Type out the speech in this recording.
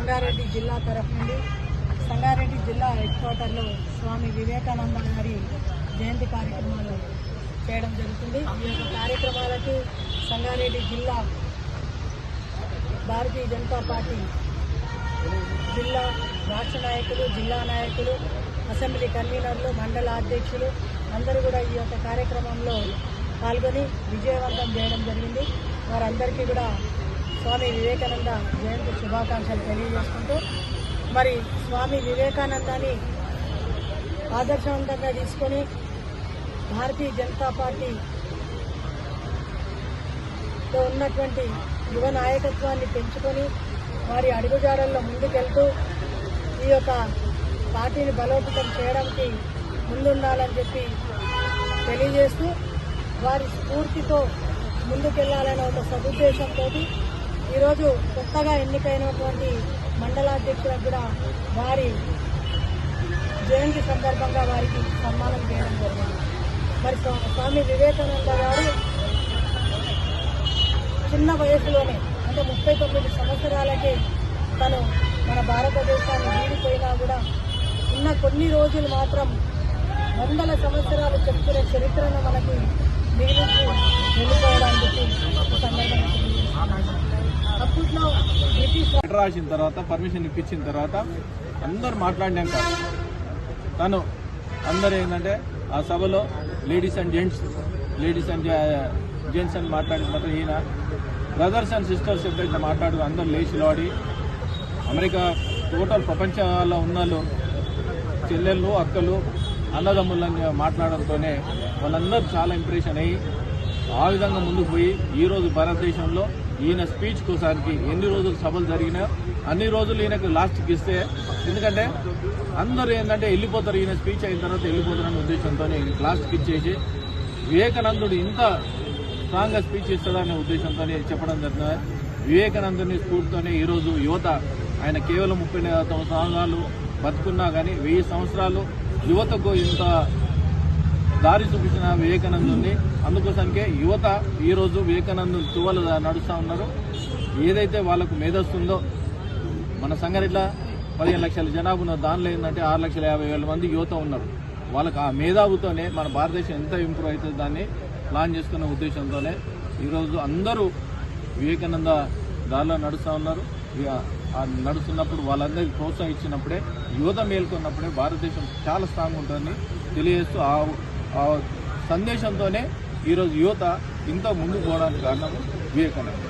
సంగారెడ్డి జిల్లా తరఫు నుండి సంగారెడ్డి జిల్లా హెడ్ క్వార్టర్లో స్వామి వివేకానంద గారి జయంతి కార్యక్రమాలు చేయడం జరుగుతుంది. ఈ యొక్క కార్యక్రమాలకు సంగారెడ్డి జిల్లా భారతీయ జనతా పార్టీ జిల్లా రాష్ట్ర నాయకులు జిల్లా నాయకులు అసెంబ్లీ కన్వీనర్లు మండల అధ్యక్షులు అందరూ కూడా ఈ యొక్క కార్యక్రమంలో పాల్గొని విజయవంతం చేయడం జరిగింది. వారందరికీ కూడా స్వామి వివేకానంద జయంతి శుభాకాంక్షలు తెలియజేసుకుంటూ మరి స్వామి వివేకానందాన్ని ఆదర్శవంతంగా తీసుకొని భారతీయ జనతా పార్టీలో ఉన్నటువంటి యువ నాయకత్వాన్ని పెంచుకొని వారి అడుగుజాడల్లో ముందుకెళ్తూ ఈ యొక్క పార్టీని బలోపేతం చేయడానికి ముందుండాలని చెప్పి తెలియజేస్తూ వారి స్ఫూర్తితో ముందుకెళ్ళాలనే ఒక సదుద్దేశంతో ఈరోజు కొత్తగా ఎన్నికైనటువంటి మండలాధ్యక్షులకు కూడా వారి జయంతి సందర్భంగా వారికి సన్మానం చేయడం జరిగింది. మరి స్వామి వివేకానంద గారు చిన్న వయసులోనే అంటే ముప్పై తొమ్మిది సంవత్సరాలకే తను మన భారతదేశాన్ని వీడిపోయినా కూడా ఉన్న కొన్ని రోజులు మాత్రం వందల సంవత్సరాలు చెప్పుకునే చరిత్రను మనకి రాసిన తర్వాత పర్మిషన్ ఇప్పించిన తర్వాత అందరు మాట్లాడినాక తను అందరు ఏంటంటే ఆ సభలో ladies and gents ladies and gents అని మాట్లాడిన తర్వాత ఈయన బ్రదర్స్ అండ్ సిస్టర్స్ ఎప్పుడైతే మాట్లాడుతూ అందరు లేచిలాడి అమెరికా టోటల్ ప్రపంచంలో ఉన్న వాళ్ళు చెల్లెళ్ళు అక్కలు అన్నదమ్ములని మాట్లాడడంతోనే వాళ్ళందరూ చాలా ఇంప్రెషన్ అయ్యి ఆ విధంగా ముందుకు పోయి ఈరోజు భారతదేశంలో ఈయన స్పీచ్ కోసానికి ఎన్ని రోజులు సభలు జరిగినా అన్ని రోజులు ఈయనకు లాస్ట్కి ఇస్తే ఎందుకంటే అందరూ ఏంటంటే వెళ్ళిపోతారు ఈయన స్పీచ్ అయిన తర్వాత వెళ్ళిపోతారనే ఉద్దేశంతో లాస్ట్కి ఇచ్చేసి వివేకానందుడు ఇంత స్ట్రాంగ్గా స్పీచ్ ఇస్తాడనే ఉద్దేశంతో చెప్పడం జరిగింది. వివేకానందుని స్ఫూర్తితోనే ఈరోజు యువత ఆయన కేవలం ముప్పై సంవత్సరాలు బతుకున్నా కానీ వెయ్యి సంవత్సరాలు యువతకు ఇంత దారి చూపించిన వివేకానందుని అందుకోసంకే యువత ఈరోజు వివేకానందు తువ్వలు నడుస్తూ ఉన్నారు. ఏదైతే వాళ్ళకు మేధస్తుందో మన సంగారెడ్ల పదిహేను లక్షల జనాభా ఉన్న దానిలో ఏంటంటే ఆరు లక్షల యాభై వేల మంది యువత ఉన్నారు. వాళ్ళకి ఆ మేధావుతోనే మన భారతదేశం ఎంత ఇంప్రూవ్ అవుతుంది దాన్ని ప్లాన్ చేసుకున్న ఉద్దేశంతోనే ఈరోజు అందరూ వివేకానంద దారిలో నడుస్తూ ఉన్నారు. ఇక నడుస్తున్నప్పుడు వాళ్ళందరికీ ప్రోత్సాహం ఇచ్చినప్పుడే యువత మేల్కొన్నప్పుడే భారతదేశం చాలా స్ట్రాంగ్ ఉంటుందని తెలియజేస్తూ ఆ సందేశంతోనే ఈరోజు యువత ఇంత ముందుకు పోవడానికి కారణం వివేకానంద.